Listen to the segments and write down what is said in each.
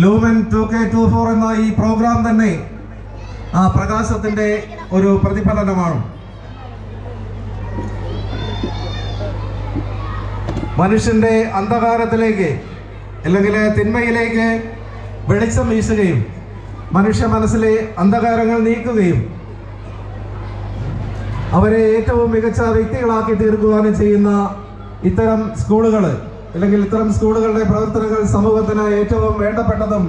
Lumen two K two four എന്ന ഈ programme തന്നെ ആ പ്രകാശത്തിന്റെ ഒരു പ്രതിഫലനമാണ്. മനുഷ്യന്റെ അന്ധകാരത്തിലേക്ക് അല്ലെങ്കിൽ തിന്മയിലേക്ക് വെളിച്ചം വീശുകയും മനുഷ്യ മനസ്സിലെ അന്ധകാരങ്ങൾ നീക്കുകയും അവരെ ഏറ്റവും മികച്ച വ്യക്തികളാക്കി തീർക്കുവാനും ചെയ്യുന്ന ഇത്തരം സ്കൂളുകൾ അല്ലെങ്കിൽ ഇത്തരം സ്കൂളുകളുടെ പ്രവർത്തനങ്ങൾ സമൂഹത്തിന് ഏറ്റവും വേണ്ടപ്പെട്ടതും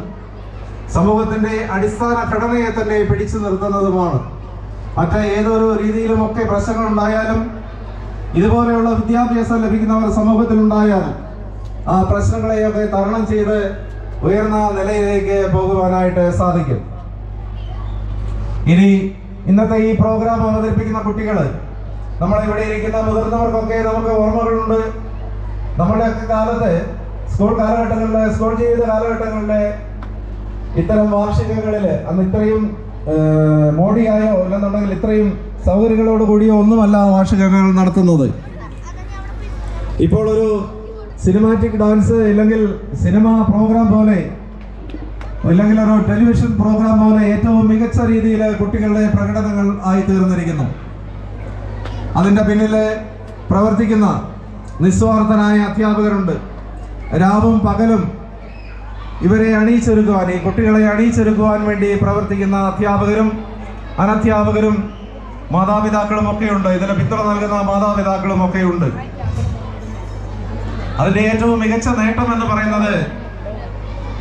സമൂഹത്തിന്റെ അടിസ്ഥാന ഘടനയെ തന്നെ പിടിച്ചു നിർത്തുന്നതുമാണ്. മറ്റ് ഏതൊരു രീതിയിലുമൊക്കെ പ്രശ്നങ്ങൾ ഉണ്ടായാലും ഇതുപോലെയുള്ള വിദ്യാഭ്യാസം ലഭിക്കുന്നവർ സമൂഹത്തിൽ ഉണ്ടായാൽ ആ പ്രശ്നങ്ങളെയൊക്കെ തരണം ചെയ്ത് ഉയർന്ന നിലയിലേക്ക് പോകുവാനായിട്ട് സാധിക്കും. ഇനി ഇന്നത്തെ ഈ പ്രോഗ്രാം അവതരിപ്പിക്കുന്ന കുട്ടികൾ നമ്മളിവിടെ ഇരിക്കുന്ന മുതിർന്നവർക്കൊക്കെ നമുക്ക് ഓർമ്മകളുണ്ട്. നമ്മുടെയൊക്കെ കാലത്ത് സ്കൂൾ കാലഘട്ടങ്ങളിലെ സ്കൂൾ ജീവിത കാലഘട്ടങ്ങളിലെ ഇത്തരം വാർഷികങ്ങളിൽ അന്ന് ഇത്രയും മോഡിയായോ അല്ലെന്നുണ്ടെങ്കിൽ ഇത്രയും സൗകര്യങ്ങളോട് കൂടിയോ ഒന്നുമല്ല വാർഷികങ്ങൾ നടത്തുന്നത്. ഇപ്പോൾ ഒരു സിനിമാറ്റിക് ഡാൻസ് ഇല്ലെങ്കിൽ സിനിമ പ്രോഗ്രാം പോലെ അല്ലെങ്കിൽ ഒരു ടെലിവിഷൻ പ്രോഗ്രാം പോലെ ഏറ്റവും മികച്ച രീതിയിൽ കുട്ടികളുടെ പ്രകടനങ്ങൾ ആയി തീർന്നിരിക്കുന്നു അതിന്റെ പിന്നിൽ പ്രവർത്തിക്കുന്ന നിസ്വാർത്ഥനായ അധ്യാപകരുണ്ട്. രാവും പകലും ഇവരെ അണിയിച്ചൊരുക്കുവാൻ ഈ കുട്ടികളെ അണിയിച്ചൊരുക്കുവാൻ വേണ്ടി പ്രവർത്തിക്കുന്ന അധ്യാപകരും അനധ്യാപകരും മാതാപിതാക്കളും ഒക്കെയുണ്ട്. ഇതിന് പിന്തുണ നൽകുന്ന മാതാപിതാക്കളും ഒക്കെയുണ്ട്. അതിന്റെ ഏറ്റവും മികച്ച നേട്ടം എന്ന് പറയുന്നത്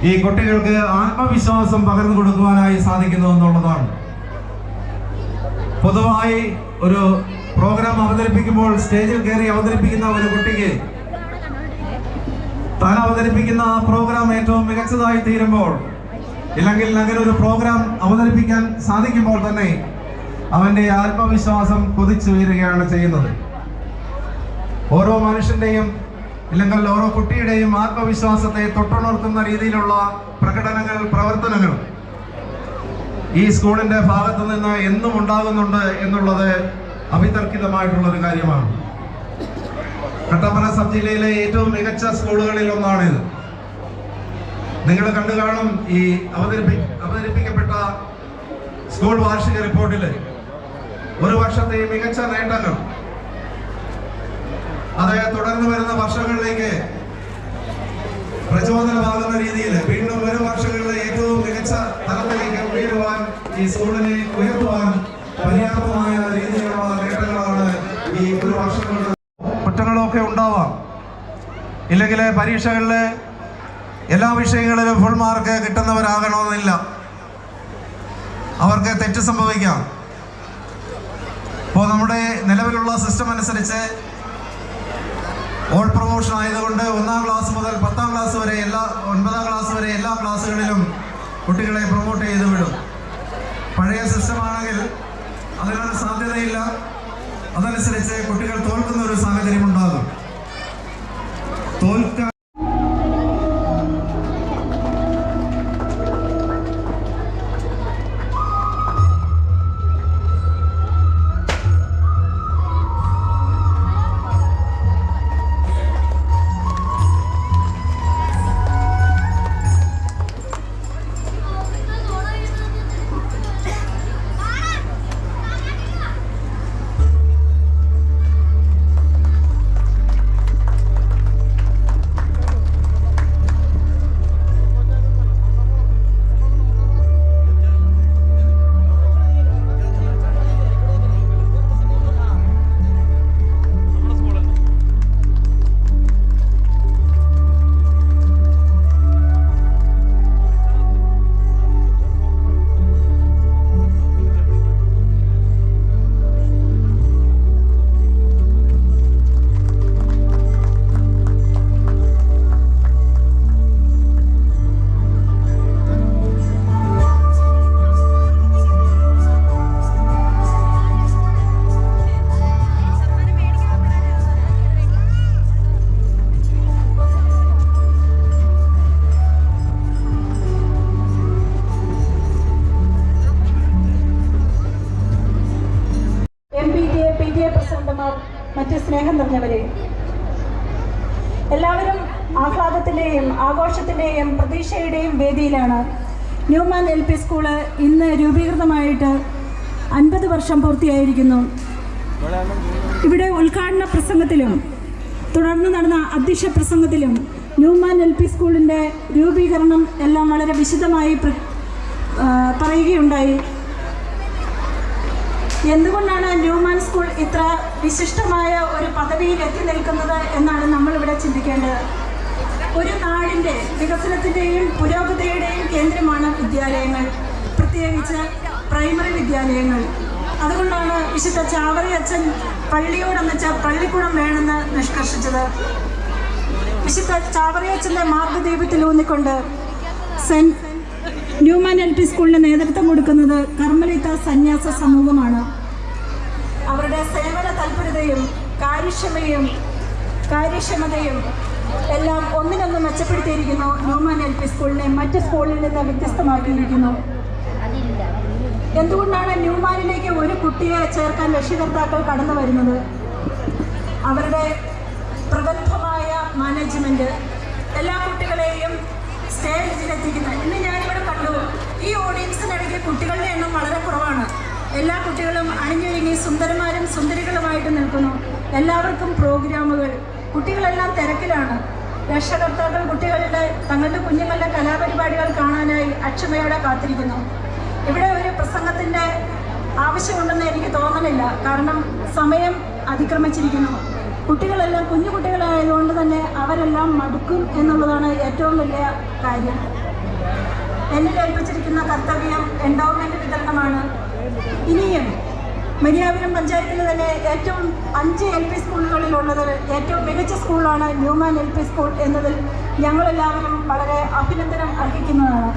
ഈ കുട്ടികൾക്ക് ആത്മവിശ്വാസം പകർന്നു കൊടുക്കുവാനായി സാധിക്കുന്നു എന്നുള്ളതാണ്. പൊതുവായി ഒരു പ്രോഗ്രാം അവതരിപ്പിക്കുമ്പോൾ സ്റ്റേജിൽ കയറി അവതരിപ്പിക്കുന്ന ഒരു കുട്ടിക്ക് താൻ അവതരിപ്പിക്കുന്ന പ്രോഗ്രാം ഏറ്റവും മികച്ചതായി തീരുമ്പോൾ ഇല്ലെങ്കിൽ അങ്ങനെ ഒരു പ്രോഗ്രാം അവതരിപ്പിക്കാൻ സാധിക്കുമ്പോൾ തന്നെ അവന്റെ ആത്മവിശ്വാസം കുതിച്ചുയരുകയാണ് ചെയ്യുന്നത്. ഓരോ മനുഷ്യന്റെയും ഇല്ലെങ്കിൽ ഓരോ കുട്ടിയുടെയും ആത്മവിശ്വാസത്തെ തൊട്ടുണർത്തുന്ന രീതിയിലുള്ള പ്രകടനങ്ങൾ പ്രവർത്തനങ്ങൾ ഈ സ്കൂളിന്റെ ഭാഗത്തു നിന്ന് എന്നും ഉണ്ടാകുന്നുണ്ട് എന്നുള്ളത് അഭിതർക്കിതമായിട്ടുള്ള ഒരു കാര്യമാണ്. കട്ടപ്പന സബ് ജില്ലയിലെ ഏറ്റവും മികച്ച സ്കൂളുകളിൽ ഒന്നാണിത്. നിങ്ങൾ കണ്ടു കാണും ഈ അവതരിപ്പി അവതരിപ്പിക്കപ്പെട്ട സ്കൂൾ വാർഷിക റിപ്പോർട്ടിൽ ഒരു വർഷത്തെ മികച്ച നേട്ടങ്ങൾ. അത് തുടർന്ന് വരുന്ന വർഷങ്ങളിലേക്ക് പ്രചോദനമാകുന്ന രീതിയിൽ സ്കൂളിനെ ഉയർത്തുവാൻ പര്യാപ്തമായ രീതിയിലുള്ള നേട്ടങ്ങളാണ് ഈ ഒരു വർഷം കുറ്റങ്ങളൊക്കെ ഉണ്ടാവാം. ഇല്ലെങ്കിൽ പരീക്ഷകളിൽ എല്ലാ വിഷയങ്ങളിലും ഫുൾ മാർക്ക് കിട്ടുന്നവരാകണമെന്നില്ല. അവർക്ക് തെറ്റ് സംഭവിക്കാം. ഇപ്പോൾ നമ്മുടെ നിലവിലുള്ള സിസ്റ്റം അനുസരിച്ച് ഓൾ പ്രൊമോഷൻ ആയതുകൊണ്ട് ഒന്നാം ക്ലാസ് മുതൽ പത്താം ക്ലാസ് വരെ എല്ലാ ഒൻപതാം ക്ലാസ് വരെ എല്ലാ ക്ലാസ്സുകളിലും കുട്ടികളെ പ്രൊമോട്ട് ചെയ്ത് വിടും പഴയ സിസ്റ്റം ആണെങ്കിൽ അതിനൊരു സാധ്യതയില്ല. അതനുസരിച്ച് കുട്ടികൾ തോൽക്കുന്ന ഒരു സാഹചര്യം സ്നേഹം നിറഞ്ഞവരെ എല്ലാവരും ആഹ്ലാദത്തിന്റെയും ആഘോഷത്തിന്റെയും പ്രതീക്ഷയുടെയും വേദിയിലാണ്. ന്യൂമാൻ എൽ പി സ്കൂൾ ഇന്ന് രൂപീകൃതമായിട്ട് അൻപത് വർഷം പൂർത്തിയായിരിക്കുന്നു. ഇവിടെ ഉദ്ഘാടന പ്രസംഗത്തിലും തുടർന്ന് നടന്ന അധ്യക്ഷ പ്രസംഗത്തിലും ന്യൂമാൻ എൽ പി സ്കൂളിന്റെ രൂപീകരണം എല്ലാം വളരെ വിശദമായി പറയുകയുണ്ടായി. എന്തുകൊണ്ടാണ് ന്യൂമാൻ സ്കൂൾ ഇത്ര വിശിഷ്ടമായ ഒരു പദവിയിൽ എത്തി നിൽക്കുന്നത് എന്നാണ് നമ്മളിവിടെ ചിന്തിക്കേണ്ടത്? ഒരു നാടിന്റെ വികസനത്തിന്റെയും പുരോഗതിയുടെയും കേന്ദ്രമാണ് വിദ്യാലയങ്ങൾ പ്രത്യേകിച്ച് പ്രൈമറി വിദ്യാലയങ്ങൾ. അതുകൊണ്ടാണ് വിശുദ്ധ ചാവറി അച്ഛൻ പള്ളിയോടെന്ന് വെച്ചാൽ പള്ളിക്കൂടം വേണമെന്ന് നിഷ്കർഷിച്ചത്. വിശുദ്ധ ചാവറി അച്ഛന്റെ മാർഗദീപത്തിൽ ഊന്നിക്കൊണ്ട് സെന്റ് ന്യൂമാൻ എൽ പി സ്കൂളിന് നേതൃത്വം കൊടുക്കുന്നത് കർമ്മലിത്ത സന്യാസ സമൂഹമാണ്. അവരുടെ സേവന തൽപരതയും കാര്യക്ഷമയും കാര്യക്ഷമതയും എല്ലാം ഒന്നിനൊന്ന് മെച്ചപ്പെടുത്തിയിരിക്കുന്നു. ന്യൂമാൻ എൽ പി സ്കൂളിനെ മറ്റ് സ്കൂളിൽ നിന്ന് വ്യത്യസ്തമാക്കിയിരിക്കുന്നു. എന്തുകൊണ്ടാണ് ന്യൂമാനിലേക്ക് ഒരു കുട്ടിയെ ചേർക്കാൻ രക്ഷികർത്താക്കൾ കടന്നു വരുന്നത്? അവരുടെ പ്രഗത്ഭമായ മാനേജ്മെന്റ് എല്ലാ കുട്ടികളെയും സ്റ്റേജിലെത്തിക്കുന്നത് ഇന്ന് ഞാനിവിടെ കണ്ടു ഈ ഓഡിയൻസിനിടയ്ക്ക് കുട്ടികളുടെ എണ്ണം വളരെ കുറവാണ്. എല്ലാ കുട്ടികളും അണിഞ്ഞൊരുങ്ങി സുന്ദരന്മാരും സുന്ദരികളുമായിട്ട് നിൽക്കുന്നു. എല്ലാവർക്കും പ്രോഗ്രാമുകൾ. കുട്ടികളെല്ലാം തിരക്കിലാണ്. രക്ഷകർത്താക്കൾ കുട്ടികളുടെ തങ്ങളുടെ കുഞ്ഞുങ്ങളുടെ കലാപരിപാടികൾ കാണാനായി അക്ഷമയോടെ കാത്തിരിക്കുന്നു. ഇവിടെ ഒരു പ്രസംഗത്തിന്റെ ആവശ്യമുണ്ടെന്ന് എനിക്ക് തോന്നണില്ല. കാരണം സമയം അതിക്രമിച്ചിരിക്കുന്നു. കുട്ടികളെല്ലാം കുഞ്ഞു കുട്ടികളായതുകൊണ്ട് തന്നെ അവരെല്ലാം മടുക്കും എന്നുള്ളതാണ് ഏറ്റവും വലിയ കാര്യം. എന്നിൽ ഏൽപ്പിച്ചിരിക്കുന്ന കർത്തവ്യം എൻഡോവ്മെന്റ് വിതരണമാണ്. ഇനിയും മരിയാപുരം പഞ്ചായത്തിൽ തന്നെ ഏറ്റവും അഞ്ച് എൽ പി സ്കൂളുകളിലുള്ളത് ഏറ്റവും മികച്ച സ്കൂളാണ് ന്യൂമാൻ എൽ പി സ്കൂൾ എന്നതിൽ ഞങ്ങളെല്ലാവരും വളരെ അഭിനന്ദനം അർഹിക്കുന്നതാണ്.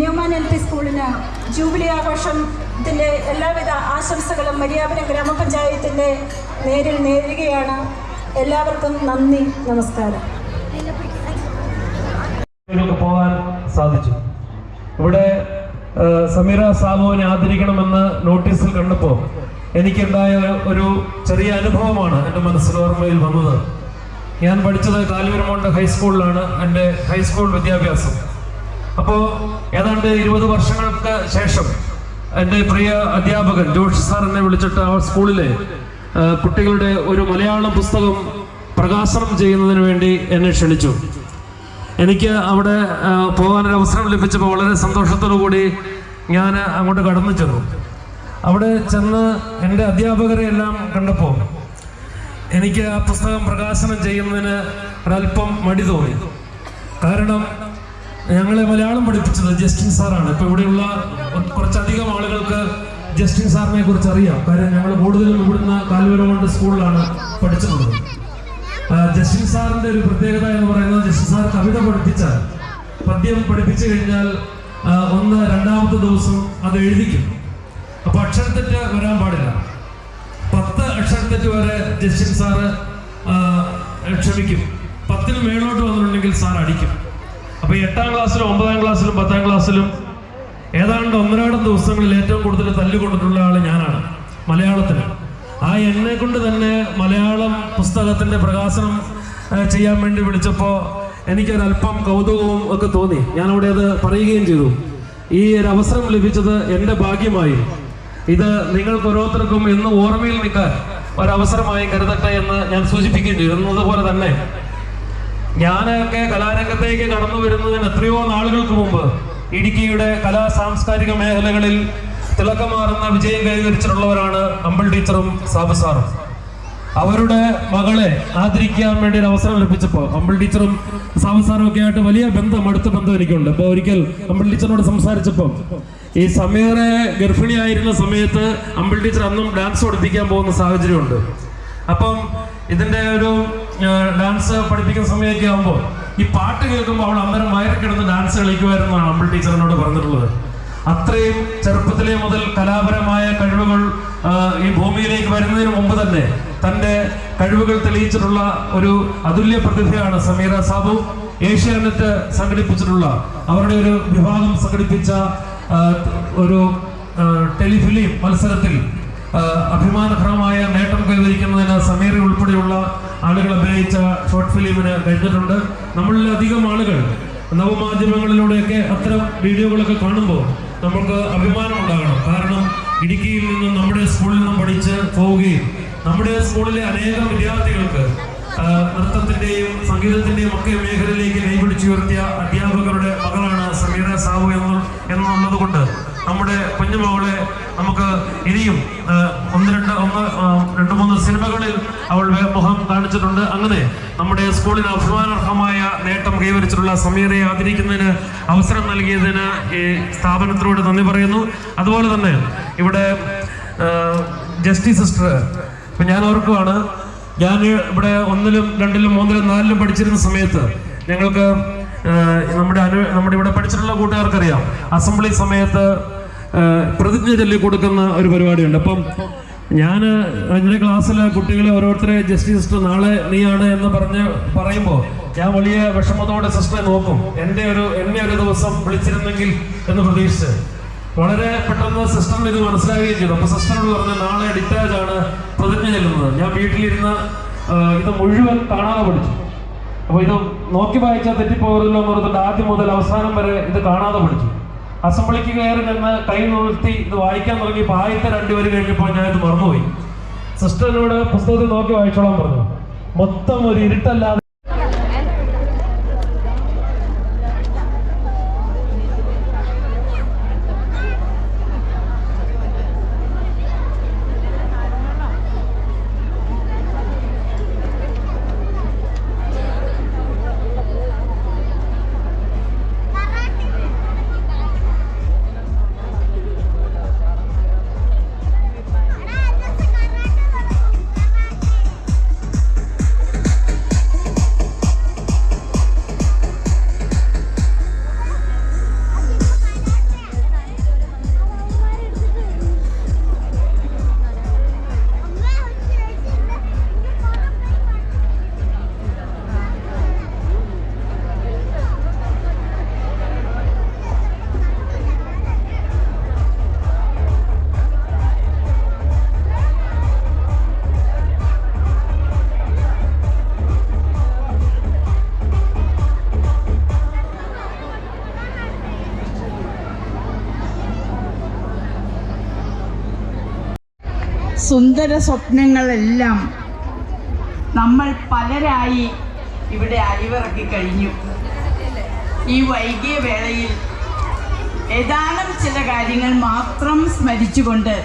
ന്യൂമാൻ എൽ പി സ്കൂളിന് ജൂബിലി ആഘോഷത്തിന്റെ എല്ലാവിധ ആശംസകളും മരിയാപുരം ഗ്രാമപഞ്ചായത്തിന്റെ നേരിൽ നേരുകയാണ്. എല്ലാവർക്കും നന്ദി നമസ്കാരം. പോകാൻ സാധിച്ചു. ഇവിടെ സമീറ സാബുവിനെ ആദരിക്കണമെന്ന് നോട്ടീസിൽ കണ്ടപ്പോൾ എനിക്കുണ്ടായ ഒരു ചെറിയ അനുഭവമാണ് എന്റെ മനസ്സിൽ ഓർമ്മയിൽ വന്നത്. ഞാൻ പഠിച്ചത് കാലുവരമോണ്ട ഹൈസ്കൂളിലാണ് എന്റെ ഹൈസ്കൂൾ വിദ്യാഭ്യാസം. അപ്പോൾ ഏതാണ്ട് ഇരുപത് വർഷങ്ങൾക്ക് ശേഷം എന്റെ പ്രിയ അധ്യാപകൻ ജോഷി സാർ എന്നെ വിളിച്ചിട്ട് ആ സ്കൂളിലെ കുട്ടികളുടെ ഒരു മലയാളം പുസ്തകം പ്രകാശനം ചെയ്യുന്നതിന് വേണ്ടി എന്നെ ക്ഷണിച്ചു. എനിക്ക് അവിടെ പോകാനൊരു അവസരം ലഭിച്ചപ്പോൾ വളരെ സന്തോഷത്തോടു കൂടി ഞാൻ അങ്ങോട്ട് കടന്നു ചെന്നു. അവിടെ ചെന്ന് എന്റെ അധ്യാപകരെ എല്ലാം കണ്ടപ്പോൾ എനിക്ക് ആ പുസ്തകം പ്രകാശനം ചെയ്യുന്നതിന് ഒരല്പം മടി തോന്നി. കാരണം ഞങ്ങളെ മലയാളം പഠിപ്പിച്ചത് ജസ്റ്റിൻ സാറാണ്. ഇപ്പോൾ ഇവിടെയുള്ള കുറച്ചധികം ആളുകൾക്ക് ജസ്റ്റിൻ സാറിനെ കുറിച്ച് അറിയാം കാര്യം ഞങ്ങൾ കൂടുതലും ഇവിടുന്ന് കാൽവരമുണ്ട് സ്കൂളിലാണ് പഠിച്ചിട്ടുള്ളത് ജസ്റ്റിൻ സാറിന്റെ ഒരു പ്രത്യേകത എന്ന് പറയുന്നത് ജസ്റ്റിൻ സാർ കവിത പഠിപ്പിച്ച പദ്യം പഠിപ്പിച്ചു കഴിഞ്ഞാൽ ഒന്ന് രണ്ടാമത്തെ ദിവസം അത് എഴുതിക്കും. അപ്പൊ അക്ഷരത്തെറ്റ് വരാൻ പാടില്ല. പത്ത് അക്ഷരത്തെറ്റ് വരെ ജസ്റ്റിൻ സാറ് ക്ഷമിക്കും. പത്തിന് മേളോട്ട് വന്നിട്ടുണ്ടെങ്കിൽ സാർ അടിക്കും. അപ്പൊ എട്ടാം ക്ലാസ്സിലും ഒമ്പതാം ക്ലാസ്സിലും പത്താം ക്ലാസ്സിലും ഏതാണ്ട് ഒന്നരാടം ദിവസങ്ങളിൽ ഏറ്റവും കൂടുതൽ തല്ലുകൊണ്ടിട്ടുള്ള ആൾ ഞാനാണ് മലയാളത്തിൽ ആ എന്നെ കൊണ്ട് തന്നെ മലയാളം പുസ്തകത്തിന്റെ പ്രകാശനം ചെയ്യാൻ വേണ്ടി വിളിച്ചപ്പോൾ എനിക്കൊരല്പം കൗതുകവും ഒക്കെ തോന്നി. ഞാനവിടെ അത് പറയുകയും ചെയ്തു. ഈ ഒരു അവസരം ലഭിച്ചത് എന്റെ ഭാഗ്യമായി. ഇത് നിങ്ങൾക്ക് ഓരോരുത്തർക്കും എന്ന് ഓർമ്മയിൽ നിൽക്കാൻ ഒരവസരമായി കരുതട്ടെ എന്ന് ഞാൻ സൂചിപ്പിക്കുകയും ചെയ്തു. എന്നതുപോലെ തന്നെ ഞാനൊക്കെ കലാരംഗത്തേക്ക് കടന്നു വരുന്നതിന് എത്രയോ നാളുകൾക്ക് മുമ്പ് ഇടുക്കിയുടെ കലാ സാംസ്കാരിക മേഖലകളിൽ തിളക്കമാറുന്ന വിജയം കൈവരിച്ചിട്ടുള്ളവരാണ് അമ്പിൾ ടീച്ചറും സാബു സാറും. അവരുടെ മകളെ ആദരിക്കാൻ വേണ്ടി ഒരു അവസരം ലഭിച്ചപ്പോൾ അമ്പിൾ ടീച്ചറും സാബു സാറും ഒക്കെ ആയിട്ട് വലിയ ബന്ധം അടുത്ത ബന്ധം എനിക്കുണ്ട്. അപ്പോൾ ഒരിക്കൽ അമ്പിൾ ടീച്ചറിനോട് സംസാരിച്ചപ്പോൾ ഈ സമീറെ ഗർഭിണിയായിരുന്ന സമയത്ത് അമ്പിൾ ടീച്ചർ അന്നും ഡാൻസ് പഠിപ്പിക്കാൻ പോകുന്ന സാഹചര്യമുണ്ട്. അപ്പം ഇതിന്റെ ഒരു ഡാൻസ് പഠിപ്പിക്കുന്ന സമയമൊക്കെ ആകുമ്പോൾ ഈ പാട്ട് കേൾക്കുമ്പോൾ അവൾ അന്നേരം വയറിക്കിടന്ന് ഡാൻസ് കളിക്കുമായിരുന്നാണ് അമ്പിൾ ടീച്ചറിനോട് പറഞ്ഞിട്ടുള്ളത്. അത്രയും ചെറുപ്പത്തിലെ മുതൽ കലാപരമായ കഴിവുകൾ ഈ ഭൂമിയിലേക്ക് വരുന്നതിന് മുമ്പ് തന്നെ തന്റെ കഴിവുകൾ തെളിയിച്ചിട്ടുള്ള ഒരു അതുല്യ പ്രതിഭയാണ് സമീറ സാബു. ഏഷ്യാനെറ്റ് സംഘടിപ്പിച്ചിട്ടുള്ള അവരുടെ ഒരു വിഭാഗം സംഘടിപ്പിച്ച ഒരു ടെലിഫിലിം മത്സരത്തിൽ അഭിമാനകരമായ നേട്ടം കൈവരിക്കുന്നതിന് സമീർ ഉൾപ്പെടെയുള്ള ആളുകൾ അഭിനയിച്ച ഷോർട്ട് ഫിലിമിന് കഴിഞ്ഞിട്ടുണ്ട്. നമ്മളിലധികം ആളുകൾ നവമാധ്യമങ്ങളിലൂടെയൊക്കെ അത്തരം വീഡിയോകളൊക്കെ കാണുമ്പോൾ നമുക്ക് അഭിമാനം ഉണ്ടാകണം. കാരണം ഇടുക്കിയിൽ നിന്നും നമ്മുടെ സ്കൂളിൽ നിന്നും പഠിച്ച് പോവുകയും നമ്മുടെ സ്കൂളിലെ അനേകം വിദ്യാർത്ഥികൾക്ക് നൃത്തത്തിന്റെയും സംഗീതത്തിന്റെയും ഒക്കെ മേഖലയിലേക്ക് കൈപിടിച്ചുയർത്തിയ അധ്യാപകരുടെ മകളാണ് സമീറ സാവു എന്നുള്ളതുകൊണ്ട് എന്നുള്ളത് കൊണ്ട് നമ്മുടെ കുഞ്ഞുമകളെ നമുക്ക് ഇനിയും ഒന്ന് രണ്ട് ഒന്ന് രണ്ട് മൂന്ന് സിനിമകളിൽ അവൾ മുഖം കാണിച്ചിട്ടുണ്ട്. അങ്ങനെ നമ്മുടെ സ്കൂളിന് അഭിമാനാർഹമായ നേട്ടം കൈവരിച്ചിട്ടുള്ള സമീറയെ ആദരിക്കുന്നതിന് അവസരം നൽകിയതിന് ഈ സ്ഥാപനത്തിനോട് നന്ദി പറയുന്നു. അതുപോലെ തന്നെ ഇവിടെ ജസ്റ്റിസ് സിസ്റ്റർ ഇപ്പൊ ഞാൻ ഓർക്കുവാണ് ഞാൻ ഇവിടെ ഒന്നിലും രണ്ടിലും മൂന്നിലും നാലിലും പഠിച്ചിരുന്ന സമയത്ത് ഞങ്ങൾക്ക് നമ്മുടെ അനു നമ്മുടെ ഇവിടെ പഠിച്ചിട്ടുള്ള കൂട്ടുകാർക്കറിയാം. അസംബ്ലി സമയത്ത് പ്രതിജ്ഞ ചൊല്ലി കൊടുക്കുന്ന ഒരു പരിപാടിയുണ്ട്. അപ്പം ഞാൻ എന്റെ ക്ലാസ്സിലെ കുട്ടികളെ ഓരോരുത്തരെ ജസ്റ്റിസ് സിസ്റ്റർ നാളെ നീയാണ് എന്ന് പറഞ്ഞ് പറയുമ്പോൾ ഞാൻ വലിയ വിഷമത്തോടെ സിസ്റ്ററെ നോക്കും. എന്റെ ഒരു എന്നെ ഒരു ദിവസം വിളിച്ചിരുന്നെങ്കിൽ എന്ന് പ്രതീക്ഷിച്ച്. വളരെ പെട്ടെന്ന് സിസ്റ്ററിന് ഇത് മനസ്സിലാവുകയും ചെയ്തു. അപ്പൊ സിസ്റ്ററോട് പറഞ്ഞു നാളെ ഡിറ്റാജ് ആണ് പ്രതിജ്ഞ ചെല്ലുന്നത്. ഞാൻ വീട്ടിലിരുന്ന് ഇത് മുഴുവൻ കാണാതെ പഠിച്ചു. അപ്പൊ ഇത് നോക്കി വായിച്ചാൽ തെറ്റിപ്പോകരുതല്ലോ എന്ന് പറഞ്ഞിട്ട് ആദ്യം മുതൽ അവസാനം വരെ ഇത് കാണാതെ പഠിച്ചു. അസംബ്ലിക്ക് കയറി നിന്ന് കൈ നിർത്തി ഇത് വായിക്കാൻ തുടങ്ങിയപ്പോൾ ആദ്യത്തെ രണ്ടുപേരും കഴിഞ്ഞപ്പോൾ ഞാൻ ഇത് മറന്നുപോയി. സിസ്റ്ററിനോട് പുസ്തകത്തിൽ നോക്കി വായിച്ചോളാൻ പറഞ്ഞു. മൊത്തം ഒരു ഇരുട്ടല്ലാതെ സുന്ദര സ്വപ്നങ്ങളെല്ലാം നമ്മൾ പലരായി ഇവിടെ അരിവിറക്കി കഴിഞ്ഞു. ഈ വൈകിയ വേളയിൽ ഏതാനും ചില കാര്യങ്ങൾ മാത്രം സ്മരിച്ചുകൊണ്ട്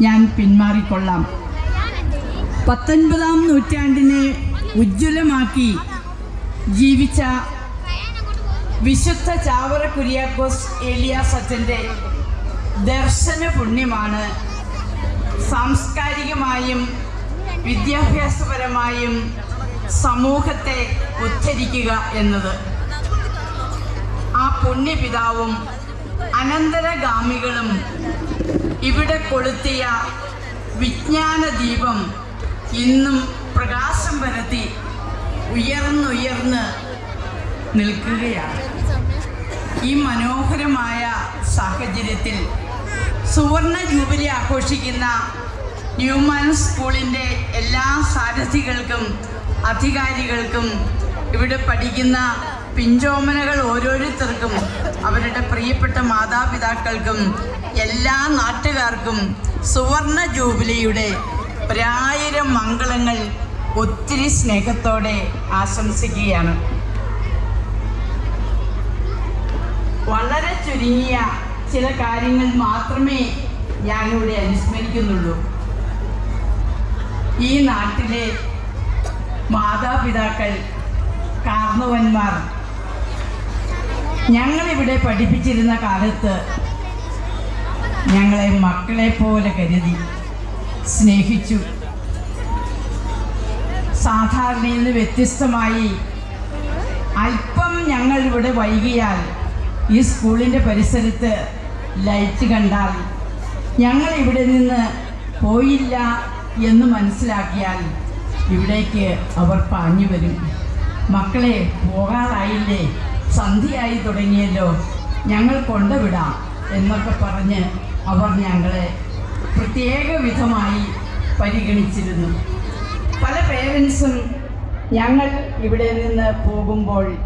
ഞാൻ പിന്മാറിക്കൊള്ളാം. പത്തൊൻപതാം നൂറ്റാണ്ടിനെ ഉജ്ജ്വലമാക്കി ജീവിച്ച വിശുദ്ധ ചാവറ കുര്യാക്കോസ് ഏലിയാസ് അച്ഛന്റെ ദർശന പുണ്യമാണ് സാംസ്കാരികമായും വിദ്യാഭ്യാസപരമായും സമൂഹത്തെ ഉദ്ധരിക്കുക എന്നത്. ആ പുണ്യപിതാവും അനന്തരഗാമികളും ഇവിടെ കൊളുത്തിയ വിജ്ഞാന ദീപം ഇന്നും പ്രകാശം പരത്തി ഉയർന്നുയർന്ന് നിൽക്കുകയാണ്. ഈ മനോഹരമായ സാഹചര്യത്തിൽ സുവർണ ജൂബിലി ആഘോഷിക്കുന്ന ന്യൂമാൻ സ്കൂളിന്റെ എല്ലാ സാരഥികൾക്കും അധികാരികൾക്കും ഇവിടെ പഠിക്കുന്ന പിഞ്ചോമനകൾ ഓരോരുത്തർക്കും അവരുടെ പ്രിയപ്പെട്ട മാതാപിതാക്കൾക്കും എല്ലാ നാട്ടുകാർക്കും സുവർണ ജൂബിലിയുടെ ഒരായിരം മംഗളങ്ങൾ ഒത്തിരി സ്നേഹത്തോടെ ആശംസിക്കുകയാണ്. വളരെ ചുരുങ്ങിയ ചില കാര്യങ്ങൾ മാത്രമേ ഞാനിവിടെ അനുസ്മരിക്കുന്നുള്ളൂ. ഈ നാട്ടിലെ മാതാപിതാക്കൾ കാർന്നവന്മാർ ഞങ്ങളിവിടെ പഠിപ്പിച്ചിരുന്ന കാലത്ത് ഞങ്ങളെ മക്കളെ പോലെ കരുതി സ്നേഹിച്ചു. സാധാരണയിൽ നിന്ന് വ്യത്യസ്തമായി അല്പം ഞങ്ങൾ ഇവിടെ വൈകിയാൽ ഈ സ്കൂളിന്റെ പരിസരത്ത് ലൈറ്റ് കണ്ടാൽ ഞങ്ങൾ ഇവിടെ നിന്ന് പോയില്ല എന്ന് മനസ്സിലാക്കിയാൽ ഇവിടേക്ക് അവർ പാഞ്ഞു വരും. മക്കളെ പോകാറായില്ലേ? സന്ധ്യയായി തുടങ്ങിയല്ലോ. ഞങ്ങൾ കൊണ്ടുവിടാം എന്നൊക്കെ പറഞ്ഞ് അവർ ഞങ്ങളെ പ്രത്യേക വിധമായി പരിഗണിച്ചിരുന്നു. പല പേരൻസും ഞങ്ങൾ ഇവിടെ നിന്ന് പോകുമ്പോൾ